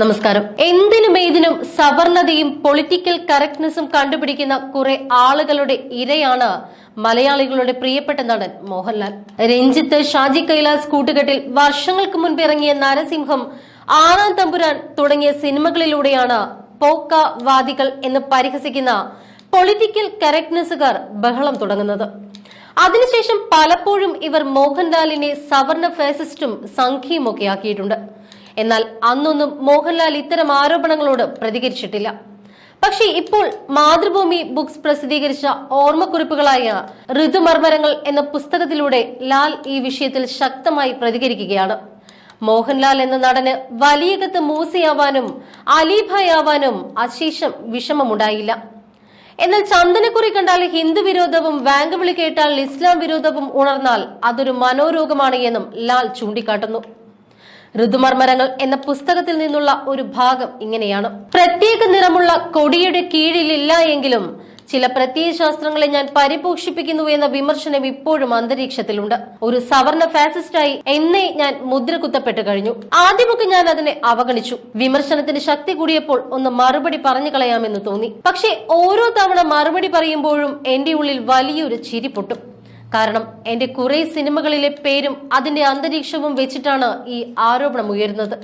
നമസ്കാരം. എന്തിനും ഏതിനും സവർണതയും പൊളിറ്റിക്കൽ കറക്റ്റ്നെസ്സും കണ്ടുപിടിക്കുന്ന കുറെ ആളുകളുടെ ഇരയാണ് മലയാളികളുടെ പ്രിയപ്പെട്ട നടൻ മോഹൻലാൽ. രഞ്ജിത്ത് ഷാജി കൈലാസ് കൂട്ടുകെട്ടിൽ വർഷങ്ങൾക്ക് മുൻപ് ഇറങ്ങിയ നരസിംഹം ആറാം തമ്പുരാൻ തുടങ്ങിയ സിനിമകളിലൂടെയാണ് പോക്ക വാദികൾ എന്ന് പരിഹസിക്കുന്ന പൊളിറ്റിക്കൽ കറക്റ്റ്നെസ്സുകാർ ബഹളം തുടങ്ങുന്നത്. അതിനുശേഷം പലപ്പോഴും ഇവർ മോഹൻലാലിനെ സവർണ ഫാസിസ്റ്റും സംഖ്യയുമൊക്കെ ആക്കിയിട്ടുണ്ട്. എന്നാൽ അന്നൊന്നും മോഹൻലാൽ ഇത്തരം ആരോപണങ്ങളോട് പ്രതികരിച്ചിട്ടില്ല. പക്ഷേ ഇപ്പോൾ മാതൃഭൂമി ബുക്സ് പ്രസിദ്ധീകരിച്ച ഓർമ്മക്കുറിപ്പുകളായ ഋതുമർമരങ്ങൾ എന്ന പുസ്തകത്തിലൂടെ ലാൽ ഈ വിഷയത്തിൽ ശക്തമായി പ്രതികരിക്കുകയാണ്. മോഹൻലാൽ എന്ന നടന് വലിയകത്ത് മൂസയാവാനും അലീഭായ് ആവാനും അശേഷം വിഷമമുണ്ടായില്ല. എന്നാൽ ചന്ദനക്കുറി കണ്ടാൽ ഹിന്ദു വിരോധവും വാങ്ക് വിളി കേട്ടാൽ ഇസ്ലാം വിരോധവും ഉണർന്നാൽ അതൊരു മനോരോഗമാണ് എന്നും ലാൽ ചൂണ്ടിക്കാട്ടുന്നു. ഋതുമർമരങ്ങൾ എന്ന പുസ്തകത്തിൽ നിന്നുള്ള ഒരു ഭാഗം ഇങ്ങനെയാണ്. പ്രത്യേക നിറമുള്ള കൊടിയുടെ കീഴിലില്ല എങ്കിലും ചില പ്രത്യയ ശാസ്ത്രങ്ങളെ ഞാൻ പരിപോഷിപ്പിക്കുന്നു എന്ന വിമർശനം ഇപ്പോഴും അന്തരീക്ഷത്തിലുണ്ട്. ഒരു സവർണ ഫാസിസ്റ്റായി എന്നെ ഞാൻ മുദ്ര കുത്തപ്പെട്ട് കഴിഞ്ഞു. ആദ്യമൊക്കെ ഞാൻ അതിനെ അവഗണിച്ചു. വിമർശനത്തിന് ശക്തി കൂടിയപ്പോൾ ഒന്ന് മറുപടി പറഞ്ഞു കളയാമെന്ന് തോന്നി. പക്ഷേ ഓരോ തവണ മറുപടി പറയുമ്പോഴും എന്റെ ഉള്ളിൽ വലിയൊരു ചിരി പൊട്ടും. കാരണം എന്റെ കുറെ സിനിമകളിലെ പേരും അതിന്റെ അന്തരീക്ഷവും വെച്ചിട്ടാണ് ഈ ആരോപണം ഉയരുന്നത്.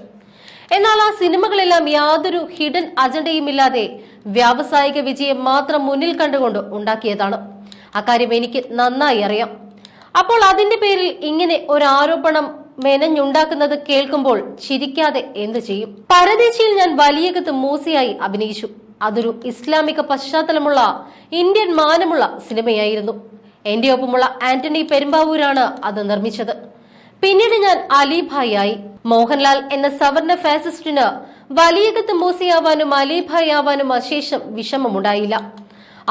എന്നാൽ ആ സിനിമകളെല്ലാം യാതൊരു ഹിഡൻ അജണ്ടയുമില്ലാതെ വ്യാവസായിക വിജയം മാത്രം മുന്നിൽ കണ്ടുകൊണ്ട് ഉണ്ടാക്കിയതാണ്. അക്കാര്യം എനിക്ക് നന്നായി അറിയാം. അപ്പോൾ അതിന്റെ പേരിൽ ഇങ്ങനെ ഒരു ആരോപണം മെനഞ്ഞുണ്ടാക്കുന്നത് കേൾക്കുമ്പോൾ ചിരിക്കാതെ എന്തു ചെയ്യും? പരദേശിയിൽ ഞാൻ വലിയകത്ത് മൂസയായി അഭിനയിച്ചു. അതൊരു ഇസ്ലാമിക പശ്ചാത്തലമുള്ള ഇന്ത്യൻ മാനമുള്ള സിനിമയായിരുന്നു. എന്റെ ഒപ്പമുള്ള ആന്റണി പെരുമ്പാവൂരാണ് അത് നിർമ്മിച്ചത്. പിന്നീട് ഞാൻ അലിഭായി മോഹൻലാൽ എന്ന സവർണ ഫാസിസ്റ്റിന് വലിയകത്ത് മൂസയാവാനും അലിഭായി ആവാനും അശേഷം വിഷമമുണ്ടായില്ല.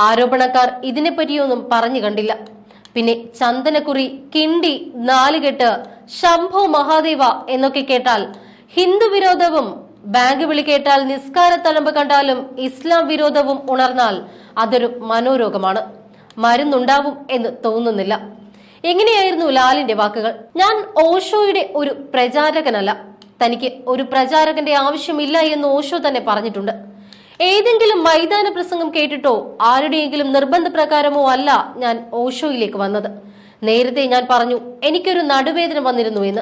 ആരോപണക്കാർ ഇതിനെപ്പറ്റിയൊന്നും പറഞ്ഞു കണ്ടില്ല. പിന്നെ ചന്ദനക്കുറി കിണ്ടി നാലുകെട്ട് ശംഭോ മഹാദേവ എന്നൊക്കെ കേട്ടാൽ ഹിന്ദു വിരോധവും ബാങ്ക് വിളി കേട്ടാൽ നിസ്കാര തലമ്പ് കണ്ടാലും ഇസ്ലാം വിരോധവും ഉണർന്നാൽ അതൊരു മനോരോഗമാണ്. മരുന്നുണ്ടാവും എന്ന് തോന്നുന്നില്ല. എങ്ങനെയായിരുന്നു ലാലിന്റെ വാക്കുകൾ. ഞാൻ ഓഷോയുടെ ഒരു പ്രചാരകനല്ല. തനിക്ക് ഒരു പ്രചാരകന്റെ ആവശ്യമില്ല എന്ന് ഓഷോ തന്നെ പറഞ്ഞിട്ടുണ്ട്. ഏതെങ്കിലും മൈതാന പ്രസംഗം കേട്ടിട്ടോ ആരുടെയെങ്കിലും നിർബന്ധ പ്രകാരമോ അല്ല ഞാൻ ഓഷോയിലേക്ക് വന്നത്. നേരത്തെ ഞാൻ പറഞ്ഞു എനിക്കൊരു നടുവേദന വന്നിരുന്നു എന്ന്.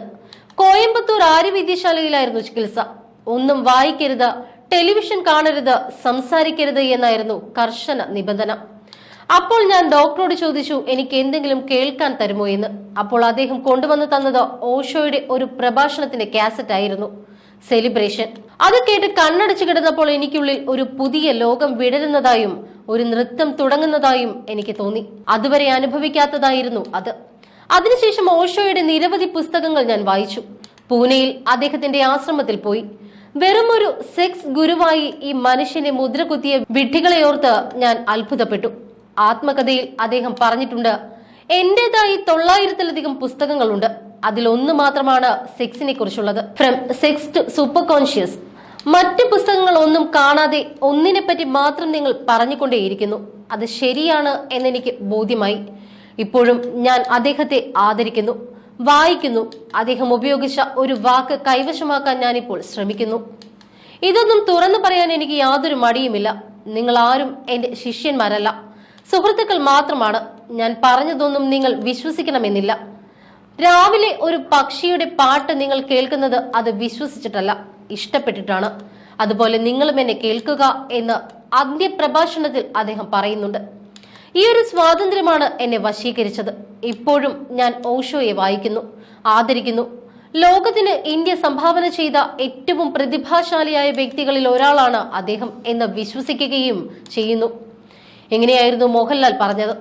കോയമ്പത്തൂർ ആര്യവൈദ്യശാലയിലായിരുന്നു ചികിത്സ. ഒന്നും വായിക്കരുത് ടെലിവിഷൻ കാണരുത് സംസാരിക്കരുത് എന്നായിരുന്നു കർശന നിബന്ധന. അപ്പോൾ ഞാൻ ഡോക്ടറോട് ചോദിച്ചു എനിക്ക് എന്തെങ്കിലും കേൾക്കാൻ തരുമോ എന്ന്? അപ്പോൾ അദ്ദേഹം കൊണ്ടുവന്ന് തന്നത് ഓഷോയുടെ ഒരു പ്രഭാഷണത്തിന്റെ കാസറ്റ് ആയിരുന്നു. സെലിബ്രേഷൻ അത് കേട്ട് കണ്ണടച്ചു കിടന്നപ്പോൾ എനിക്കുള്ളിൽ ഒരു പുതിയ ലോകം വിടരുന്നതായും ഒരു നൃത്തം തുടങ്ങുന്നതായും എനിക്ക് തോന്നി. അതുവരെ അനുഭവിക്കാത്തതായിരുന്നു അത്. അതിനുശേഷം ഓഷോയുടെ നിരവധി പുസ്തകങ്ങൾ ഞാൻ വായിച്ചു. പൂനെയിൽ അദ്ദേഹത്തിന്റെ ആശ്രമത്തിൽ പോയി. വെറുമൊരു സെക്സ് ഗുരുവായി ഈ മനുഷ്യനെ മുദ്ര കുത്തിയ വിഡ്ഢികളെ ഓർത്ത് ഞാൻ അത്ഭുതപ്പെട്ടു. ആത്മകഥയിൽ അദ്ദേഹം പറഞ്ഞിട്ടുണ്ട് എന്റേതായി തൊള്ളായിരത്തിലധികം പുസ്തകങ്ങളുണ്ട്. അതിലൊന്ന് മാത്രമാണ് സെക്സിനെ കുറിച്ചുള്ളത്. From sex to super conscious മറ്റ് പുസ്തകങ്ങൾ ഒന്നും കാണാതെ ഒന്നിനെ പറ്റി മാത്രം നിങ്ങൾ പറഞ്ഞുകൊണ്ടേയിരിക്കുന്നു. അത് ശരിയാണ് എന്നെനിക്ക് ബോധ്യമായി. ഇപ്പോഴും ഞാൻ അദ്ദേഹത്തെ ആദരിക്കുന്നു വായിക്കുന്നു. അദ്ദേഹം ഉപയോഗിച്ച ഒരു വാക്ക് കൈവശമാക്കാൻ ഞാനിപ്പോൾ ശ്രമിക്കുന്നു. ഇതൊന്നും തുറന്നു പറയാൻ എനിക്ക് യാതൊരു മടിയുമില്ല. നിങ്ങൾ ആരും എന്റെ ശിഷ്യന്മാരല്ല. സുഹൃത്തുക്കൾ മാത്രമാണ് ഞാൻ പറഞ്ഞതൊന്നും നിങ്ങൾ വിശ്വസിക്കണമെന്നില്ല. രാവിലെ ഒരു പക്ഷിയുടെ പാട്ട് നിങ്ങൾ കേൾക്കുന്നത് അത് വിശ്വസിച്ചിട്ടല്ല ഇഷ്ടപ്പെട്ടിട്ടാണ്. അതുപോലെ നിങ്ങളും എന്നെ കേൾക്കുക എന്ന് അന്ത്യപ്രഭാഷണത്തിൽ അദ്ദേഹം പറയുന്നുണ്ട്. ഈ ഒരു സ്വാതന്ത്ര്യമാണ് എന്നെ വശീകരിച്ചത്. ഇപ്പോഴും ഞാൻ ഓഷോയെ വായിക്കുന്നു ആദരിക്കുന്നു. ലോകത്തിന് ഇന്ത്യ സംഭാവന ചെയ്ത ഏറ്റവും പ്രതിഭാശാലിയായ വ്യക്തികളിൽ ഒരാളാണ് അദ്ദേഹം എന്ന് വിശ്വസിക്കുകയും ചെയ്യുന്നു. എങ്ങനെയായിരുന്നു മോഹൻലാൽ പറഞ്ഞത്?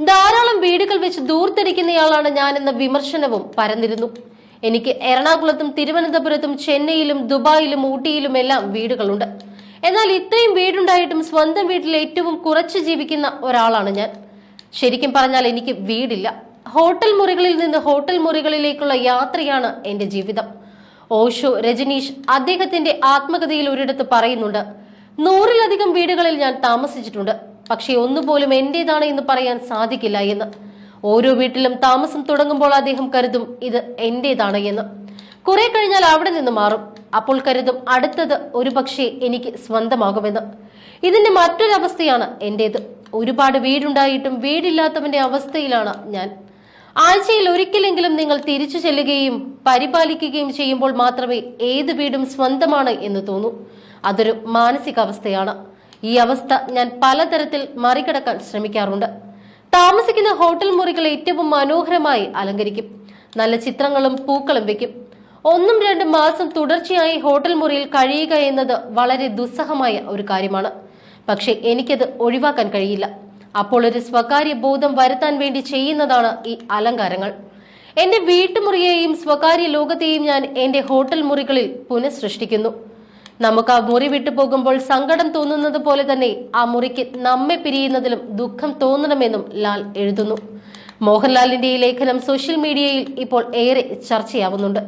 ധാരാളം വീടുകൾ വെച്ച് ദൂർത്തടിക്കുന്നയാളാണ് ഞാൻ എന്ന വിമർശനവും പരന്നിരുന്നു. എനിക്ക് എറണാകുളത്തും തിരുവനന്തപുരത്തും ചെന്നൈയിലും ദുബായിലും ഊട്ടിയിലും എല്ലാം വീടുകളുണ്ട്. എന്നാൽ ഇത്രയും വീടുണ്ടായിട്ടും സ്വന്തം വീട്ടിൽ ഏറ്റവും കുറച്ച് ജീവിക്കുന്ന ഒരാളാണ് ഞാൻ. ശരിക്കും പറഞ്ഞാൽ എനിക്ക് വീടില്ല. ഹോട്ടൽ മുറികളിൽ നിന്ന് ഹോട്ടൽ മുറികളിലേക്കുള്ള യാത്രയാണ് എന്റെ ജീവിതം. ഓഷോ രജനീഷ് അദ്ദേഹത്തിന്റെ ആത്മകഥയിൽ ഒരിടത്ത് പറയുന്നുണ്ട് നൂറിലധികം വീടുകളിൽ ഞാൻ താമസിച്ചിട്ടുണ്ട്. പക്ഷേ ഒന്നുപോലും എന്റേതാണ് എന്ന് പറയാൻ സാധിക്കില്ല എന്ന്. ഓരോ വീട്ടിലും താമസം തുടങ്ങുമ്പോൾ അദ്ദേഹം കരുതും ഇത് എന്റേതാണ് എന്ന്. കുറെ കഴിഞ്ഞാൽ അവിടെ നിന്ന് മാറും. അപ്പോൾ കരുതും അടുത്തത് ഒരുപക്ഷെ എനിക്ക് സ്വന്തമാകുമെന്ന്. ഇതിന്റെ മറ്റൊരവസ്ഥയാണ് എന്റേത്. ഒരുപാട് വീടുണ്ടായിട്ടും വീടില്ലാത്തവന്റെ അവസ്ഥയിലാണ് ഞാൻ. ആഴ്ചയിൽ ഒരിക്കലെങ്കിലും നിങ്ങൾ തിരിച്ചു ചെല്ലുകയും പരിപാലിക്കുകയും ചെയ്യുമ്പോൾ മാത്രമേ ഏത് വീടും സ്വന്തമാണ് എന്ന് തോന്നൂ. അതൊരു മാനസികാവസ്ഥയാണ്. ഈ അവസ്ഥ ഞാൻ പലതരത്തിൽ മറികടക്കാൻ ശ്രമിക്കാറുണ്ട്. താമസിക്കുന്ന ഹോട്ടൽ മുറികൾ ഏറ്റവും മനോഹരമായി അലങ്കരിക്കും. നല്ല ചിത്രങ്ങളും പൂക്കളും വെക്കും. ഒന്നും രണ്ടും മാസം തുടർച്ചയായി ഹോട്ടൽ മുറിയിൽ കഴിയുക എന്നത് വളരെ ദുസ്സഹമായ ഒരു കാര്യമാണ്. പക്ഷെ എനിക്കത് ഒഴിവാക്കാൻ കഴിയില്ല. അപ്പോൾ ഒരു സ്വകാര്യ ബോധം വരുത്താൻ വേണ്ടി ചെയ്യുന്നതാണ് ഈ അലങ്കാരങ്ങൾ. എന്റെ വീട്ടുമുറിയെയും സ്വകാര്യ ലോകത്തെയും ഞാൻ എന്റെ ഹോട്ടൽ മുറികളിൽ പുനഃസൃഷ്ടിക്കുന്നു. നമുക്ക് ആ മുറി വിട്ടു പോകുമ്പോൾ സങ്കടം തോന്നുന്നത് പോലെ തന്നെ ആ മുറിക്ക് നമ്മെ പിരിയുന്നതിലും ദുഃഖം തോന്നണമെന്നും ലാൽ എഴുതുന്നു. മോഹൻലാലിന്റെ ഈ ലേഖനം സോഷ്യൽ മീഡിയയിൽ ഇപ്പോൾ ഏറെ ചർച്ചയാവുന്നുണ്ട്.